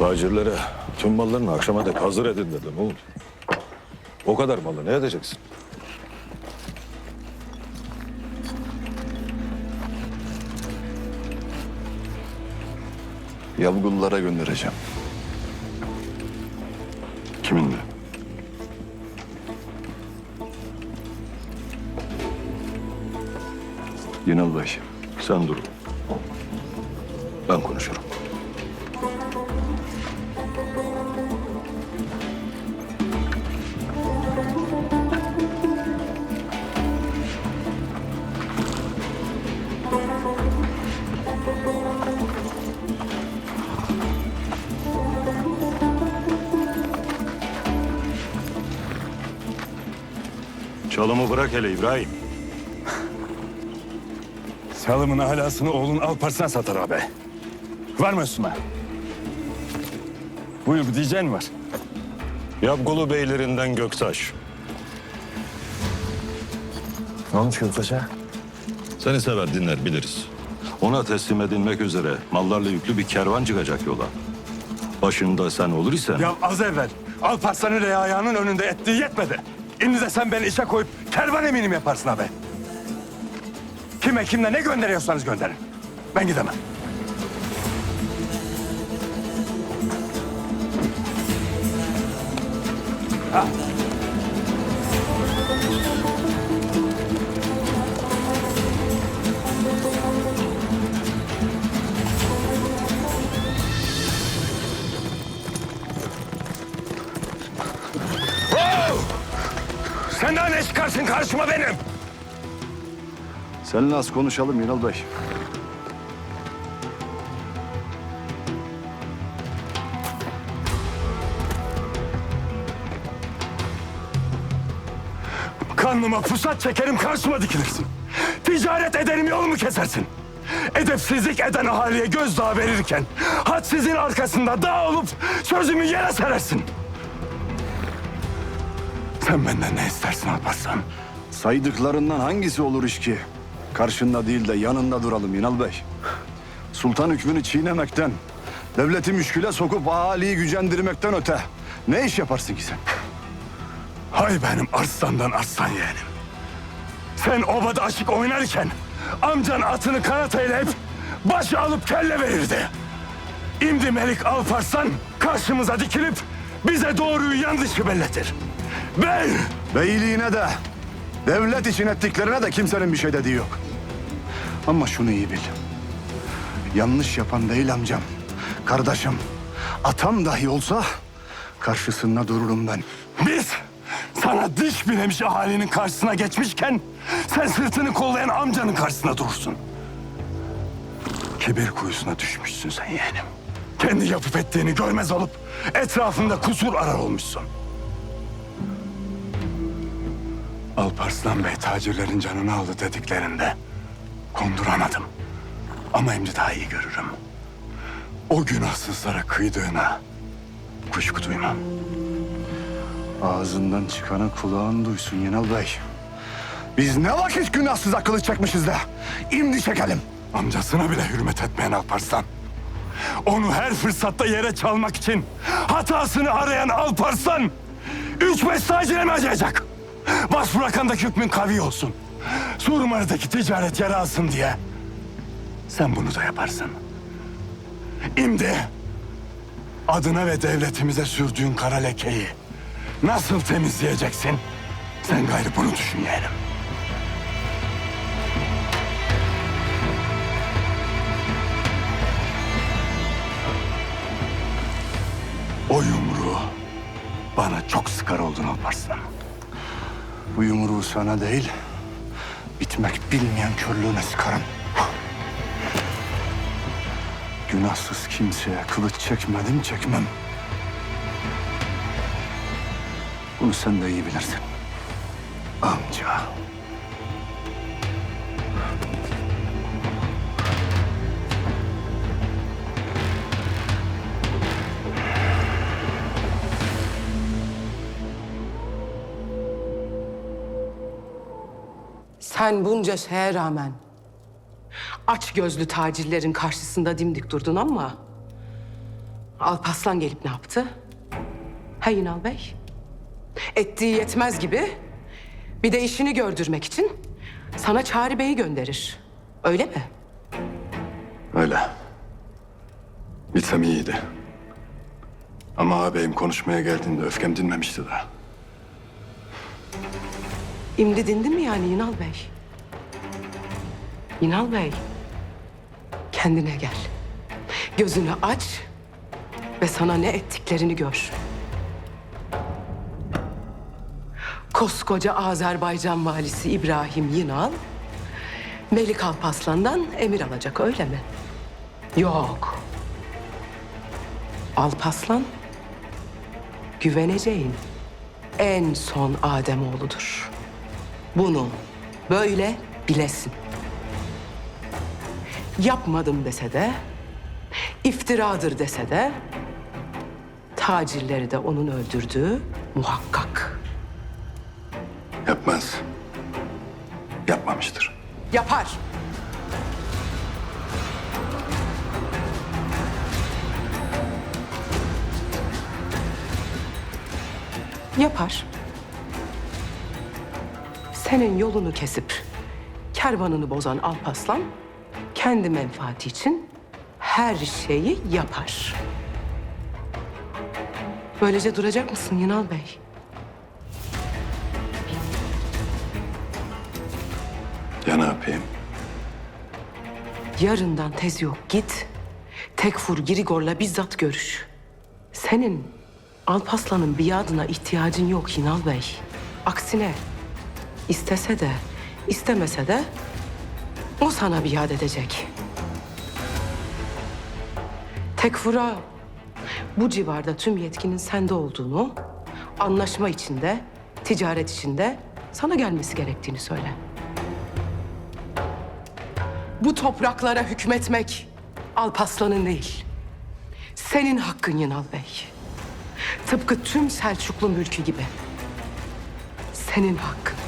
Tacirlere tüm mallarını akşama dek hazır edin dedim oğlum. O kadar malı ne edeceksin? Yavgullara göndereceğim. Kiminle? Yinal Bey. Sen dur. Ben konuşurum. Çalımı bırak hele İbrahim. Çalımın alasını oğlun Alparslan satar abi. Var mı üstüme? Buyur diyeceğin var. Yabgulu beylerinden Göktaş. Ne olmuş Gülpaşa? Seni sever dinler biliriz. Ona teslim edilmek üzere mallarla yüklü bir kervan çıkacak yola. Başında sen olur isen Ya az evvel Alparslan'ın reayağının önünde ettiği yetmedi. De sen beni işe koyup kervan eminim yaparsın abi. Kime kimle ne gönderiyorsanız gönderin. Ben gidemem. Ha. Sen daha ne çıkarsın karşıma benim? Seninle az konuşalım Yinal Bey. Kanlıma pusat çekerim karşıma dikilirsin. Ticaret ederim yolumu kesersin. Edepsizlik eden ahaliye gözdağı verirken... ...hadsizin arkasında dağ olup sözümü yere serersin. Sen benden ne istersin Alparslan? Saydıklarından hangisi olur iş ki? Karşında değil de yanında duralım Yinal Bey. Sultan hükmünü çiğnemekten, devleti müşküle sokup ahaliyi gücendirmekten öte ne iş yaparsın ki sen? Hay benim arslandan arslan yeğenim. Sen obada aşık oynarken amcan atını kanat eyleyip başı alıp kelle verirdi. İmdi Melik Alparslan karşımıza dikilip bize doğruyu yanlışı belletir. Ben Beyliğine de, devlet için ettiklerine de kimsenin bir şey dediği yok. Ama şunu iyi bil. Yanlış yapan değil amcam, kardeşim. Atam dahi olsa karşısında dururum ben. biz sana diş bilemiş ahalinin karşısına geçmişken sen sırtını kollayan amcanın karşısına durursun. Kibir kuyusuna düşmüşsün sen yeğenim. Kendi yapıp ettiğini görmez olup etrafında kusur arar olmuşsun. Alparslan Bey tacirlerin canını aldı dediklerinde konduramadım. Ama şimdi daha iyi görürüm. O günahsızlara kıydığına kuşku duymam. Ağzından çıkanı kulağın duysun Yenal Bey. Biz ne vakit günahsız akıllı çekmişiz de. İmdi çekelim. Amcasına bile hürmet etmeyen Alparslan. Onu her fırsatta yere çalmak için hatasını arayan Alparslan... ...üç beş tacire mi acıyacak? Başburakandaki hükmün kavi olsun. Surmarı'daki ticaret yara alsın diye. Sen bunu da yaparsın. Şimdi adına ve devletimize sürdüğün kara lekeyi nasıl temizleyeceksin? Sen gayrı bunu düşün yeğenim. Bu yumruğu sana değil, bitmek bilmeyen körlüğüne sıkarım. Günahsız kimseye kılıç çekmedim, çekmem. Bunu sen de iyi bilirsin. Amca. Sen bunca şeye rağmen aç gözlü tacirlerin karşısında dimdik durdun ama Alpaslan gelip ne yaptı? Ha Yinal Bey? Ettiği yetmez gibi bir de işini gördürmek için sana Çağrı Bey'i gönderir. Öyle mi? Öyle. Bilsem iyiydi. Ama ağabeyim konuşmaya geldiğinde öfkem dinmemişti daha. İmdi dindi mi yani Yinal Bey? Yinal Bey, kendine gel. Gözünü aç ve sana ne ettiklerini gör. Koskoca Azerbaycan valisi İbrahim Yinal, Melik Alpaslan'dan emir alacak öyle mi? Yok. Alpaslan, güveneceğin en son Ademoğlu'dur. Bunu böyle bilesin. Yapmadım dese de, iftiradır dese de, tacirleri de onun öldürdüğü muhakkak. Yapmaz. Yapmamıştır. Yapar. Yapar. Senin yolunu kesip kervanını bozan Alpaslan kendi menfaati için her şeyi yapar. Böylece duracak mısın Yinal Bey? Ya ne yapayım? Yarından tez yok git. Tekfur Girigor'la bizzat görüş. Senin Alpaslan'ın biadına ihtiyacın yok Hinal Bey. Aksine istese de istemese de o sana biat edecek. Tekfur'a bu civarda tüm yetkinin sende olduğunu, anlaşma içinde, ticaret içinde sana gelmesi gerektiğini söyle. Bu topraklara hükmetmek Alpaslan'ın değil. Senin hakkın Yınal Bey. Tıpkı tüm Selçuklu mülkü gibi. Senin hakkın.